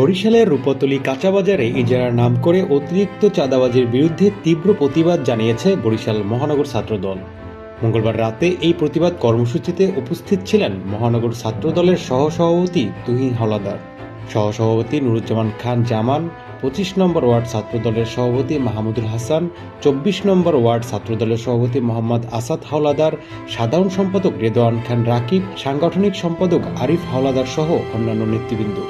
বরিশালের রূপতলী কাঁচাবাজারে ইজারার নাম করে অতিরিক্ত চাঁদাবাজির বিরুদ্ধে তীব্র প্রতিবাদ জানিয়েছে বরিশাল মহানগর ছাত্রদল। মঙ্গলবার রাতে এই প্রতিবাদ কর্মসূচিতে উপস্থিত ছিলেন মহানগর ছাত্রদলের সহসভাপতি তুহিন হলাদার সহসভাপতি নুরুজ্জামান খান জামান, পঁচিশ নম্বর ওয়ার্ড ছাত্রদলের সভাপতি মাহমুদুল হাসান, চব্বিশ নম্বর ওয়ার্ড ছাত্রদলের সভাপতি মোহাম্মদ আসাদ হাওলাদার, সাধারণ সম্পাদক রেদওয়ান খান রাকিব, সাংগঠনিক সম্পাদক আরিফ হাওলাদার সহ অন্যান্য নেতৃবৃন্দ।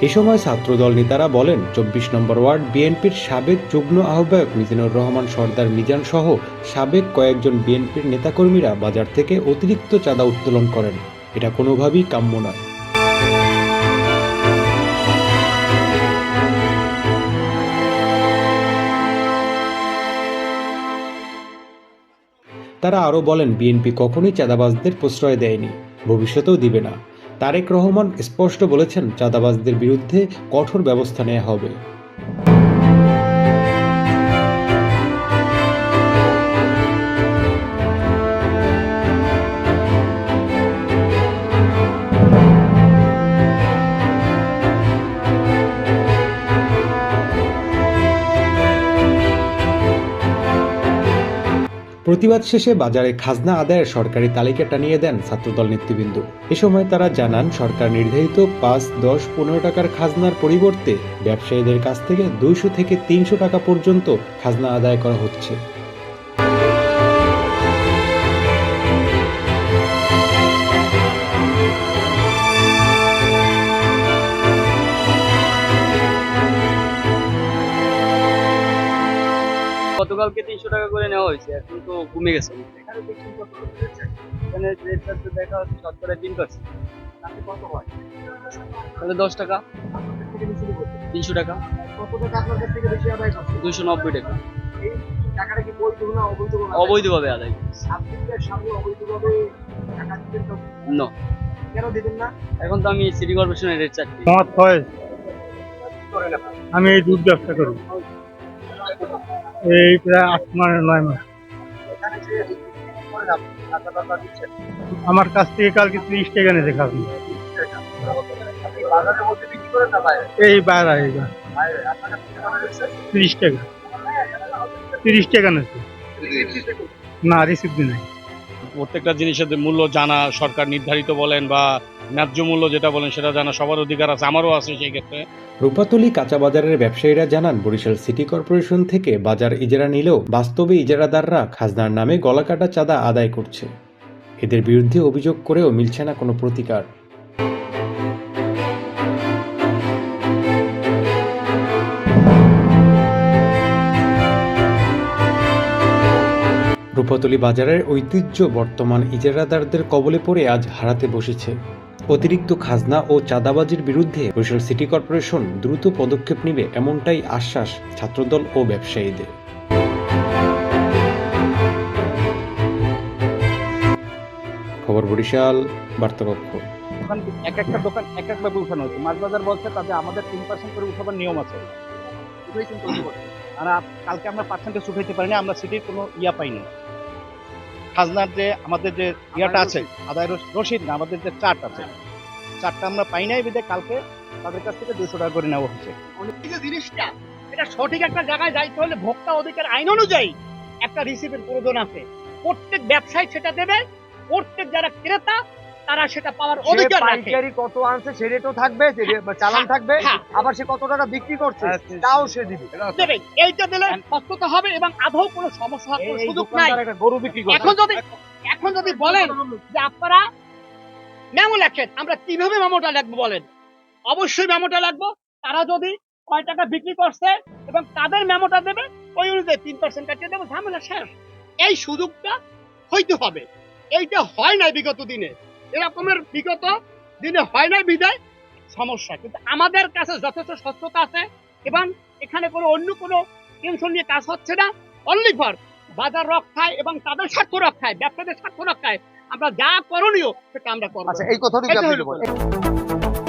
এ সময় ছাত্রদল নেতারা বলেন, চব্বিশ নম্বর ওয়ার্ড বিএনপির সাবেক যুগ্ম আহ্বায়ক মিজানুর রহমান, সর্দার মিজান সহ সাবেক কয়েকজন বিএনপির নেতাকর্মীরা বাজার থেকে অতিরিক্ত চাঁদা উত্তোলন করেন। এটা কোনোভাবেই কাম্য নয়। তারা আরও বলেন, বিএনপি কখনোই চাঁদাবাজদের প্রশ্রয় দেয়নি। ভবিষ্যতেও দিবে না। তারেক রহমান স্পষ্ট বলেছেন চাঁদাবাজদের বিরুদ্ধে কঠোর ব্যবস্থা নেওয়া হবে। প্রতিবাদ শেষে বাজারে খাজনা আদায়ের সরকারি তালিকা টানিয়ে দেন ছাত্রদল নেতৃবৃন্দ। এ সময় তারা জানান, সরকার নির্ধারিত পাঁচ, দশ, পনেরো টাকার খাজনার পরিবর্তে ব্যবসায়ীদের কাছ থেকে দুইশো থেকে তিনশো টাকা পর্যন্ত খাজনা আদায় করা হচ্ছে। গতকালকে তিনশো টাকা করে নেওয়া হয়েছে এখন তো কমে গেছে। এখানে রেটটা তো দেখা হচ্ছে শতকরা তিন পার্সেন্ট। তাহলে দশ টাকা। তিনশো টাকা। দুশো নব্বই টাকা। অবৈধভাবে আদায় না। এখন তো আমি সিটি কর্পোরেশনের রেট মোহাম্মদ ফয়েজ আমি এই দুধ ব্যবসা করি এই প্রায় আট মাস, নয় মাস। আমার কাছ থেকে কালকে ত্রিশ টাকা নিয়েছে খাবি এই বাইরে ত্রিশ টাকা। তিরিশ টাকা নিয়েছে না রিসিপ্ট নাই। প্রত্যেকটা জিনিসের মূল্য জানা, সরকার নির্ধারিত বলেন বা ন্যায্য মূল্য যেটা বলেন সেটা জানা সবার অধিকার আছে, আমারও আছে সেই ক্ষেত্রে। রূপাতলি কাঁচা বাজারের ব্যবসায়ীরা জানান, বরিশাল সিটি কর্পোরেশন থেকে বাজার ইজারা নিলেও বাস্তবে ইজারাদাররা খাজনার নামে গলাকাটা চাঁদা আদায় করছে। এদের বিরুদ্ধে অভিযোগ করেও মিলছে না কোনো প্রতিকার। রূপাতলি বাজারের ঐতিহ্য বর্তমান ইজারাদারদের কবলে পড়ে আজ হারাতে বসেছে। অতিরিক্ত খাজনা ও চাঁদাবাজির বিরুদ্ধে বরিশাল সিটি কর্পোরেশন দ্রুত পদক্ষেপ নেবে এমনটাই আশ্বাস ছাত্রদল ও ব্যবসায়ীদের। খবর বরিশাল বার্তাকক্ষ এক একটা দোকান এক একভাবে উঠানো হচ্ছে মাছ বাজার বলছে তাদের আমাদের তিন পার্সেন্ট করে উঠাবার নিয়ম আছে। আর কালকে আমরা পার্সেন্টেজ উঠাইতে পারিনি, আমরা সিটির কোনো ইয়া পাইনি। খাজনার যে আমাদের যে ইয়াটা আছে আদায় রশিদ রসিদ না আমাদের যে চার্ট আছে। চারটা আমরা পাই নাই বিদে কালকে তাদের কাছ থেকে দুশো টাকা করে নেওয়া হচ্ছে জিনিসটা এটা সঠিক একটা জায়গায় যাইতে হলে ভোক্তা অধিকার আইন অনুযায়ী একটা রিসিপের প্রয়োজন আছে। প্রত্যেক ব্যবসায়ী সেটা দেবে প্রত্যেক যারা ক্রেতা তারা সেটা পাওয়ার অধিকার রাখে। পাইকারি কত আনছে সে রেটও থাকবে যে চালান থাকবে হ্যাঁ। আবার সে কত টাকা বিক্রি করছে তাও সে দিবে। দেবে এইটা দিলে সত্যতা হবে এবং আদৌ কোনো সমস্যা হওয়ার কোনো সুযোগ নাই। একটা গরু বিক্রি করছে। এখন যদি এখন যদি বলেন যে আপনারা মেমো লেখেন আমরা কীভাবে মেমোটা লিখব বলেন? অবশ্যই মেমোটা লিখব। তারা যদি কয় টাকা বিক্রি করছে এবং তাদের মেমোটা দেবে ওই অনুযায়ী তিন পার্সেন্ট কাটিয়ে দেবো ঝামেলা শেষ। এই সুযোগটা হইতে হবে। এইটা হয় নাই বিগত দিনে। এরকমের বিগত দিনে হয় না বিদায়? সমস্যা। কিন্তু আমাদের কাছে যথেষ্ট স্বচ্ছতা আছে এবং এখানে কোনো অন্য কোনো টেনশন নিয়ে কাজ হচ্ছে না। অনলি ফর বাজার রক্ষায় এবং তাদের স্বার্থ রক্ষায় ব্যবসাদের স্বার্থ রক্ষায় আমরা যা করণীয় সেটা আমরা করব। আচ্ছা এই কথাটুকু